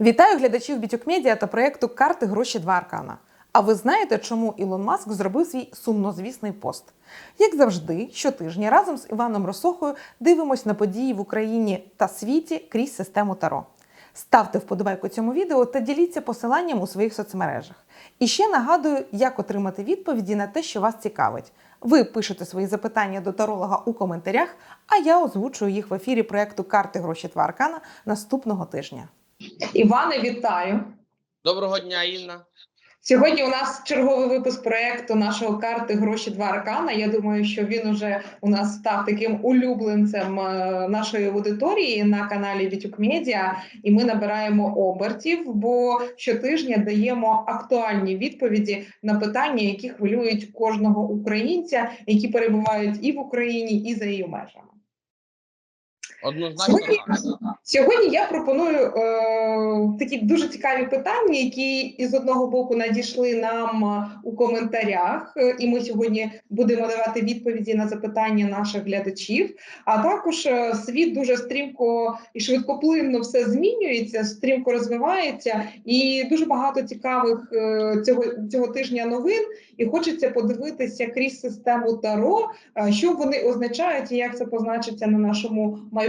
Вітаю глядачів Бітюк Медіа та проєкту Карти гроші два аркана. А ви знаєте, чому Ілон Маск зробив свій сумнозвісний пост? Як завжди, щотижня разом з Іваном Росохою дивимось на події в Україні та світі крізь систему Таро. Ставте вподобайку цьому відео та діліться посиланням у своїх соцмережах. І ще нагадую, як отримати відповіді на те, що вас цікавить. Ви пишете свої запитання до таролога у коментарях, а я озвучую їх в ефірі проєкту Карти гроші два наступного тижня. Іване, вітаю! Доброго дня, Інна. Сьогодні у нас черговий випуск проекту нашого карти Гроші два аркана. Я думаю, що він уже у нас став таким улюбленцем е, нашої аудиторії на каналі Вітюк Медіа, і ми набираємо обертів, бо щотижня даємо актуальні відповіді на питання, які хвилюють кожного українця, які перебувають і в Україні, і за її межами. Однозначно Сьогодні, так. сьогодні я пропоную е, такі дуже цікаві питання, які із одного боку надійшли нам е, у коментарях, е, і ми сьогодні будемо давати відповіді на запитання наших глядачів. А також е, світ дуже стрімко і швидкоплинно все змінюється, стрімко розвивається, і дуже багато цікавих е, цього цього тижня новин. І хочеться подивитися крізь систему Таро, е, що вони означають і як це позначиться на нашому майбутньому.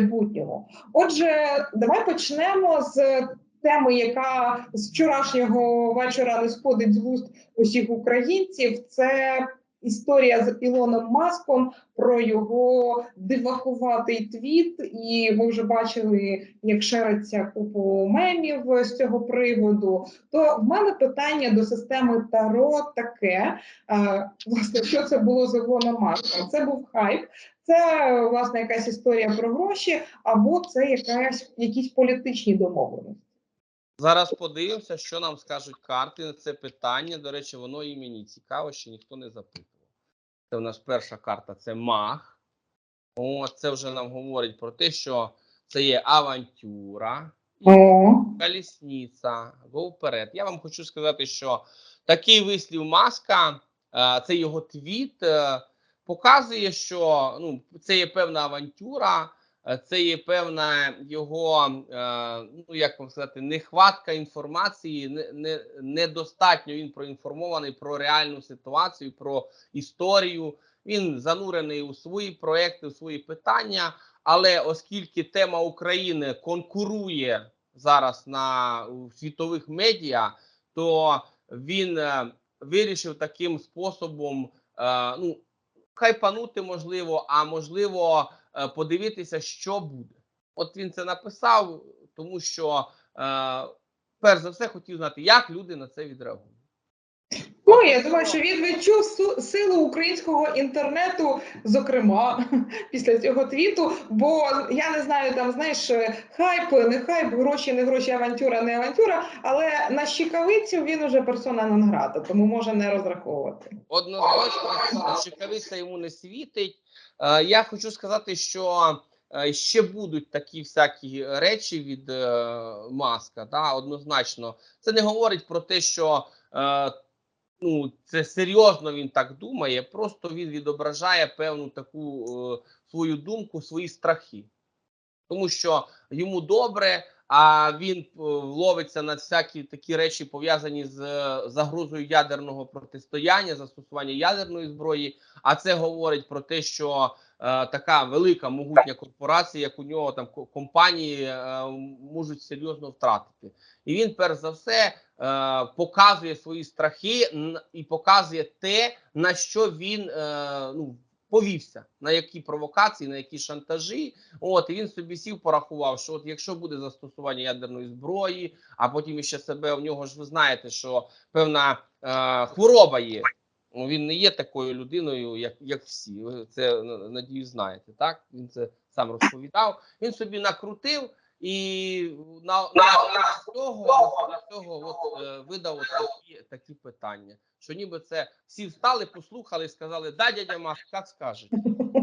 Отже, давай почнемо з теми, яка з вчорашнього вечора не сходить з вуст усіх українців. Це історія з Ілоном Маском про його дивакуватий твіт. І ми вже бачили, як шериться купу мемів з цього приводу. То в мене питання до системи Таро таке: е, власне, що це було з Ілоном Маском? Це був хайп. Це власне якась історія про гроші, або це якась якісь політичні домовленості. Зараз подивимося, що нам скажуть карти на це питання. До речі, воно і мені цікаво, що ніхто не запитував. Це у нас перша карта це маг. О, це вже нам говорить про те, що це є авантюра, колісниця, го вперед. Я вам хочу сказати, що такий вислів маска, е, це його твіт, е, показує, що ну, це є певна авантюра, це є певна його, е, ну як вам сказати, нехватка інформації, не, не, недостатньо він проінформований про реальну ситуацію, про історію. Він занурений у свої проекти, у свої питання. Але оскільки тема України конкурує зараз на світових медіа, то він е, вирішив таким способом е, ну, хайпанути можливо, а можливо, е, подивитися, що буде. От він це написав, тому що е, перш за все хотів знати, як люди на це відреагують. ну я думаю, що він відчув силу українського інтернету, зокрема після цього твіту. Бо я не знаю, там знаєш, хайп, не хайп, гроші, не гроші, авантюра, не авантюра. Але на щикавицю він уже персона нон-грата, тому може не розраховувати. Однозначно, чекавиця йому не світить. Е, Я хочу сказати, що е, ще будуть такі всякі речі від е, маска. Да, однозначно, це не говорить про те, що ну, це серйозно він так думає. Просто він відображає певну таку свою думку, свої страхи. Тому що йому добре, а він е, ловиться на всякі такі речі, пов'язані з е, загрозою ядерного протистояння, застосування ядерної зброї. А це говорить про те, що е, така велика могутня корпорація, як у нього там ко- компанії, е, можуть серйозно втратити. І він, перш за все, е, показує свої страхи і показує те, на що він е, ну, повівся, на які провокації, на які шантажі. От і він собі сів, порахував, що от якщо буде застосування ядерної зброї, а потім іще себе в нього ж ви знаєте, що певна е, хвороба є. Ну, Він не є такою людиною, як, як всі. Ви це на- надію знаєте. Так він це сам розповідав. Він собі накрутив і на, на на цього, на цього от, е, видав от такі, такі питання. Що ніби це всі встали, послухали і сказали: да, дядя Маш, як скажете.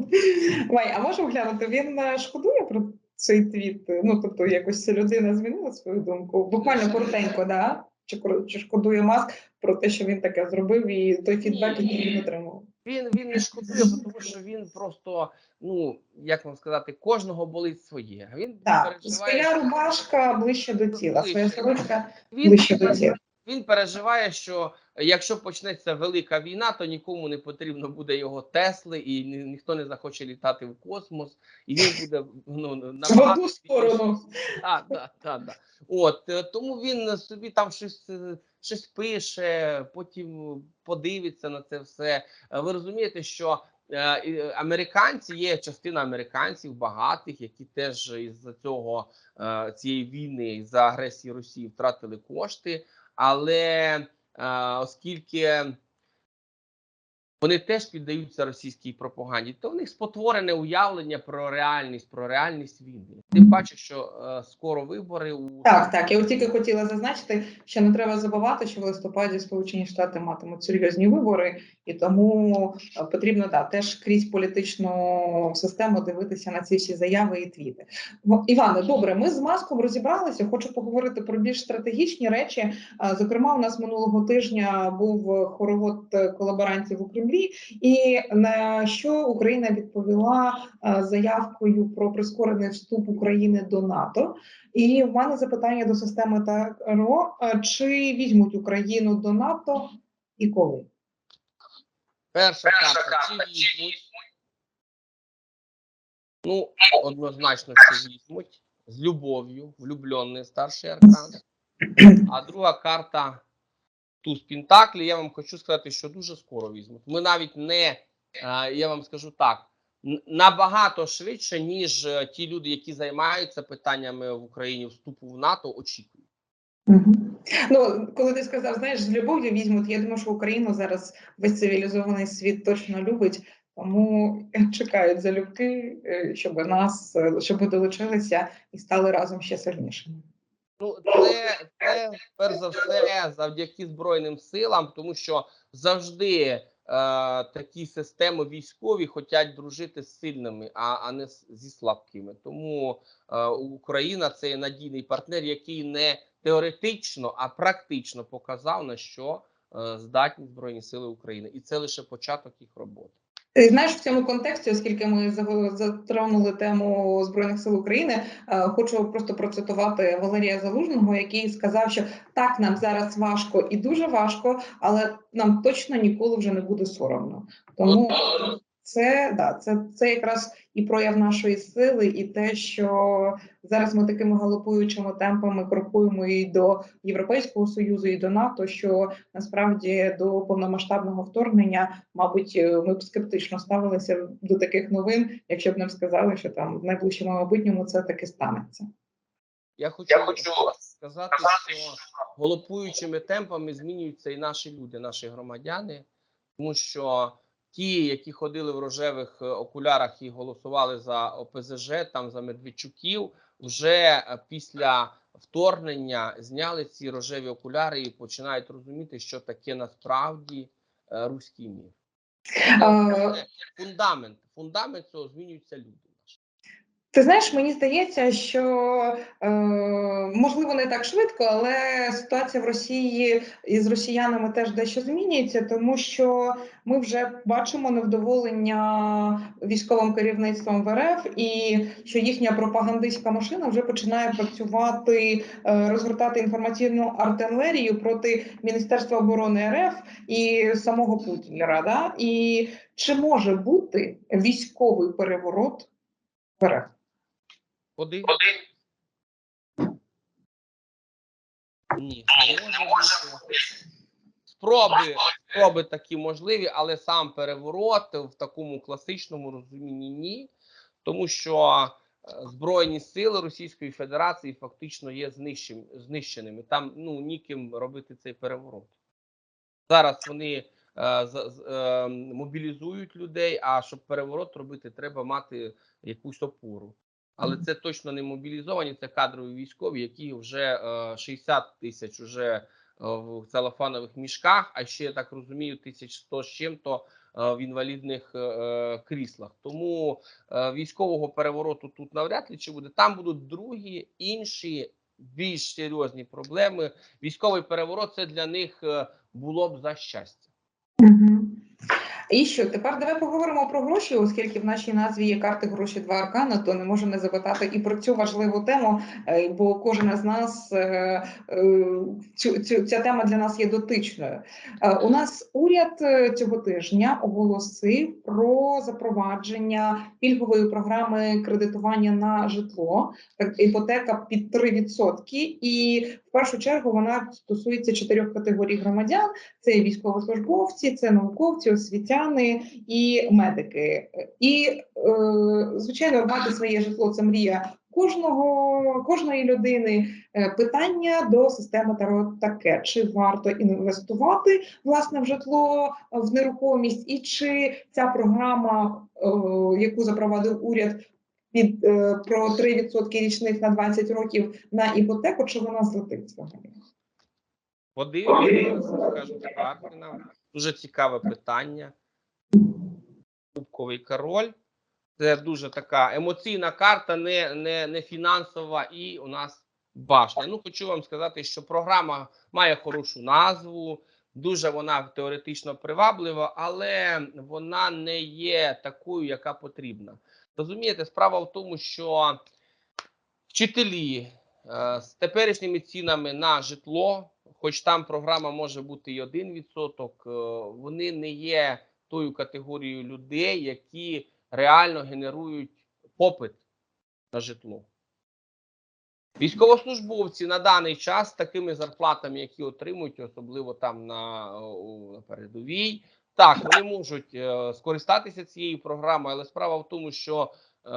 Вай, а можемо глянути, він е, шкодує про цей твіт? Ну, тобто, якось людина змінила свою думку? Буквально коротенько, да? Чи, чи шкодує маск про те, що він таке зробив, і той фідбек, який він отримав? Він він не шкодує, тому що він просто ну як вам сказати, кожного болить своє. Він Так, переживає, своя рубашка ближче до тіла, своя Ближче. сорочка він, до тіла. він переживає, що якщо почнеться велика війна, то нікому не потрібно буде його Тесли, і ні, ніхто не захоче літати в космос, і він буде ну, набагато одну сторону. Так, так, так, так. От е, тому він собі там щось, е, щось пише, потім подивиться на це все. Е, Ви розумієте, що е, американці є частина американців багатих, які теж із цього е, цієї війни із-за агресії Росії втратили кошти, але оскільки вони теж піддаються російській пропаганді, то в них спотворене уявлення про реальність, про реальність війни. Тим паче, що е, скоро вибори у Так, так. Я тільки хотіла зазначити, що не треба забувати, що в листопаді Сполучені Штати матимуть серйозні вибори, і тому е, потрібно да, теж крізь політичну систему дивитися на ці всі заяви і твіти. Іване, добре, ми з маском розібралися. Хочу поговорити про більш стратегічні речі. Е, Зокрема, у нас минулого тижня був хоровод е, колаборантів у Кремлі, і на що Україна відповіла е, заявкою про прискорений вступ України до НАТО. І в мене запитання до системи ТРО: е, чи візьмуть Україну до НАТО і коли? перша карта чи візьмуть. Ну, однозначно, що візьмуть з любов'ю, влюблений старший аркан. А друга карта туз Пентаклі. Я вам хочу сказати, що дуже скоро візьмуть. Ми навіть не, я вам скажу так, набагато швидше, ніж е, ті люди, які займаються питаннями в Україні вступу в НАТО, очікують. Ну, коли ти сказав, знаєш, з любов'ю візьмуть, я думаю, що Україну зараз весь цивілізований світ точно любить, тому чекають залюбки, е, щоб нас, е, щоб долучилися і стали разом ще сильнішими. Ну, це, це перш за все завдяки Збройним силам, тому що завжди е, такі системи військові хочуть дружити з сильними, а, а не зі слабкими. Тому е, Україна це надійний партнер, який не теоретично, а практично показав на що е, здатні Збройні Сили України, і це лише початок їх роботи. Знаєш, в цьому контексті, оскільки ми затронули тему збройних сил України, е, хочу просто процитувати Валерія Залужного, який сказав, що так нам зараз важко і дуже важко, але нам точно ніколи вже не буде соромно. Тому це да, це, це якраз і прояв нашої сили, і те, що зараз ми такими галопуючими темпами крокуємо і до Європейського союзу, і до НАТО, що насправді до повномасштабного вторгнення мабуть, е, ми б скептично ставилися до таких новин, якщо б нам сказали, що там в найближчому майбутньому це таки станеться. Я хочу, сказати, що голопуючими темпами змінюються і наші люди, наші громадяни, тому що ті, які ходили в рожевих е, окулярах і голосували за ОПЗЖ, там за Медведчуків, вже е, після вторгнення зняли ці рожеві окуляри і починають розуміти, що таке насправді е, руський мір. Фундамент, фундамент цього змінюються люди. Ти знаєш, мені здається, що е, можливо не так швидко, але ситуація в Росії із росіянами теж дещо змінюється, тому що ми вже бачимо невдоволення військовим керівництвом в РФ, і що їхня пропагандистська машина вже починає працювати, е, розгортати інформаційну артилерію проти Міністерства оборони РФ і самого Путіна. Да? І чи може бути військовий переворот в РФ? Куди? Ні, не може бути. Спроби, спроби такі можливі, але сам переворот в такому класичному розумінні ні, тому що е, збройні сили Російської Федерації фактично є знищен, знищеними. Там ну ніким робити цей переворот. Зараз вони е, з- е, мобілізують людей. А щоб переворот робити, треба мати якусь опору. Але це точно не мобілізовані, це кадрові військові, які вже е, 60 тисяч вже е, в целофанових мішках, а ще я так розумію, 1100 з чим-то е, в інвалідних е, е, кріслах. Тому е, військового перевороту тут навряд ли чи буде. Там будуть другі інші більш серйозні проблеми. Військовий переворот це для них е, було б за щастя. Угу. І що тепер давай поговоримо про гроші, оскільки в нашій назві є карти гроші два аркана, то не можу не запитати і про цю важливу тему, е, бо кожен з нас е, е, цю, цю ця тема для нас є дотичною. У нас уряд цього тижня оголосив про запровадження пільгової програми кредитування на житло, іпотека під 3%. І в першу чергу вона стосується чотирьох категорій громадян: це військовослужбовці, це науковці, освітяни і медики. І е, звичайно, мати своє житло це мрія кожного кожної людини. Е, Питання до системи Таро таке: чи варто інвестувати власне в житло в нерухомість, і чи ця програма, е, яку запровадив уряд. Під е, про 3% річних на 20 років на іпотеку, чи вона злетить взагалі? Подивимося, скажу так. Дуже цікаве питання. Кубковий король. Це дуже така емоційна карта, не, не, не фінансова, і у нас башня. Ну, хочу вам сказати, що програма має хорошу назву, дуже вона теоретично приваблива, але вона не є такою, яка потрібна. Розумієте, справа в тому, що вчителі е, з теперішніми цінами на житло, хоч там програма може бути і 1%, е, вони не є тою категорією людей, які реально генерують попит на житло. Військовослужбовці на даний час такими зарплатами, які отримують, особливо там на, на передовій, так, вони можуть е, скористатися цією програмою, але справа в тому, що е,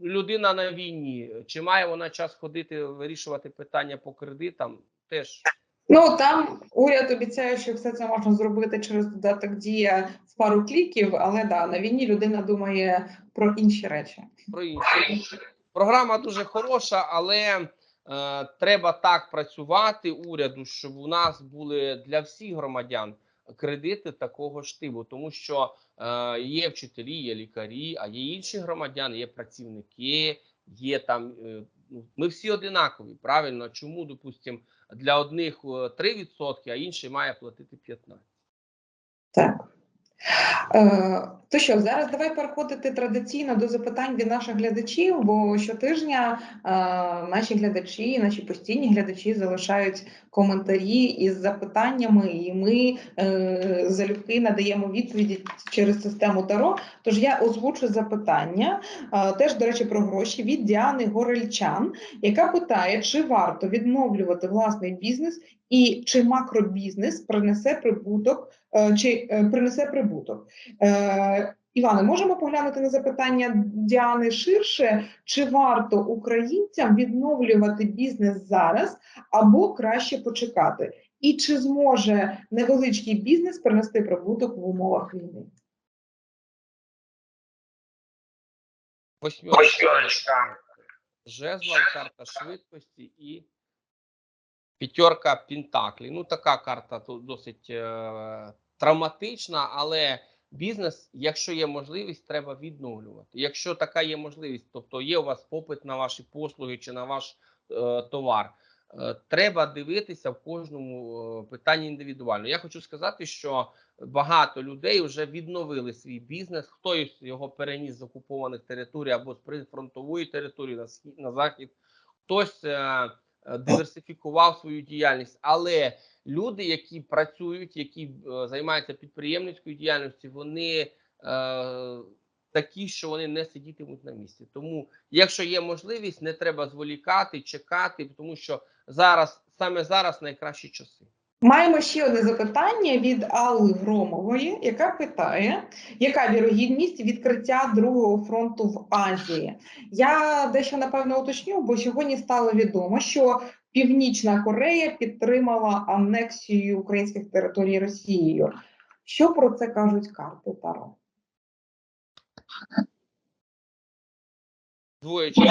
людина на війні, чи має вона час ходити вирішувати питання по кредитам, теж Ну там уряд обіцяє, що все це можна зробити через додаток дія в пару кліків, але да, на війні людина думає про інші речі. про інше. Програма дуже хороша, але е, треба так працювати уряду, щоб у нас були для всіх громадян кредити такого штибу, тому що е, є вчителі, є лікарі, а є інші громадяни, є працівники, є там. Е, ми всі одинакові, правильно? Чому, допустимо, для одних е, 3%, а інший має платити 15%? Так. Е, то що, зараз давай переходити традиційно до запитань від наших глядачів, бо щотижня е, наші глядачі, наші постійні глядачі залишають коментарі із запитаннями, і ми е, залюбки надаємо відповіді через систему Таро. Тож я озвучу запитання, е, теж, до речі, про гроші від Діани Горельчан, яка питає, чи варто відновлювати власний бізнес і чи макробізнес принесе прибуток, е, чи е, принесе прибуток. Е, Іване, можемо поглянути на запитання Діани ширше, чи варто українцям відновлювати бізнес зараз або краще почекати? І чи зможе невеличкий бізнес принести прибуток в умовах війни? Восьмерка жезла, карта швидкості і п'ятерка пентаклей. Ну, така карта тут досить е, травматична, але бізнес, якщо є можливість, треба відновлювати. Якщо така є можливість, тобто є у вас попит на ваші послуги чи на ваш е, товар. е, Треба дивитися в кожному е, питанні індивідуально. Я хочу сказати, що багато людей вже відновили свій бізнес. Хтось його переніс з окупованих територій або з прифронтової території на схід на захід, хтось е, диверсифікував свою діяльність. Але люди, які працюють, які е, займаються підприємницькою діяльністю, вони е, такі, що вони не сидітимуть на місці. Тому, якщо є можливість, не треба зволікати, чекати, тому що зараз саме зараз найкращі часи. Маємо ще одне запитання від Алли Громової, яка питає, яка вірогідність відкриття другого фронту в Азії? Я дещо напевно уточню, бо сьогодні стало відомо, що Північна Корея підтримала анексію українських територій Росією. Що про це кажуть карти Таро? Двоєчка,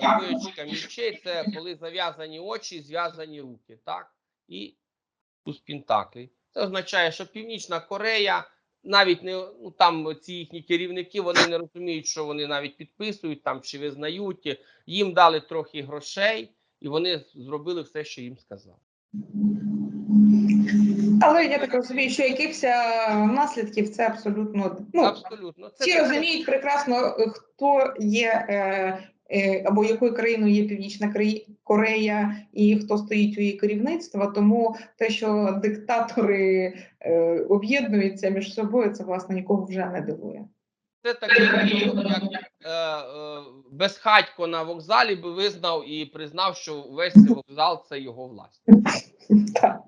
двоєчка мічей це коли зав'язані очі, зв'язані руки, так? І туз пентаклей. Це означає, що Північна Корея, навіть не ну там ці їхні керівники, вони не розуміють, що вони навіть підписують там чи визнають. Їм дали трохи грошей, і вони зробили все, що їм сказали. Але я так розумію, що якихось е, наслідків це абсолютно ну Абсолютно. Це всі розуміють прекрасно, е, хто є е, або якою країною є Північна Корея і хто стоїть у її керівництва. Тому те, що диктатори е, об'єднуються між собою, це власне нікого вже не дивує. Це такий е, е, безхатько на вокзалі би визнав і признав, що весь цей вокзал це його власність. Так.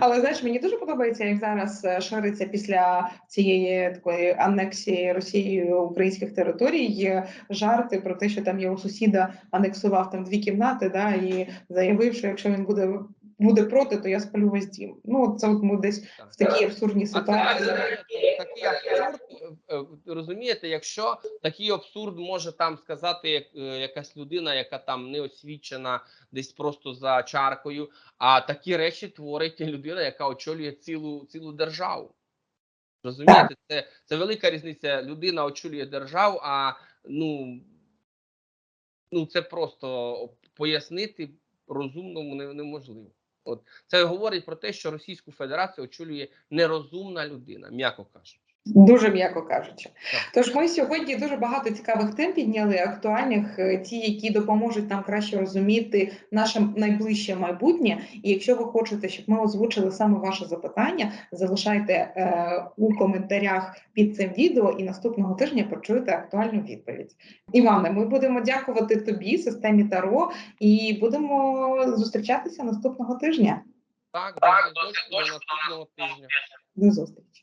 Але знаєш, мені дуже подобається, як зараз е, шириться після цієї такої анексії Росією українських територій жарти про те, що там його сусіда анексував там дві кімнати, да, і заявив, що якщо він буде буде проти, то я спалю весь дім. Ну це от ми десь в такій абсурдній ситуації. такий абсурд, е, е, розумієте, якщо такий абсурд може там сказати як, е, якась людина, яка там не освічена десь просто за чаркою, а такі речі творить людина, яка очолює цілу, цілу державу. Розумієте, це, це велика різниця. Людина очолює державу, а ну, ну це просто пояснити розумному не- неможливо. От це говорить про те, що Російську Федерацію очолює нерозумна людина, м'яко кажучи. Дуже м'яко кажучи. Тож ми сьогодні дуже багато цікавих тем підняли, актуальних, е, ті, які допоможуть нам краще розуміти наше найближче майбутнє. І якщо ви хочете, щоб ми озвучили саме ваше запитання, залишайте е, у коментарях під цим відео, і наступного тижня почуєте актуальну відповідь. Іване, ми будемо дякувати тобі, системі Таро, і будемо зустрічатися наступного тижня. Так, до, до, до наступного тижня. До зустрічі.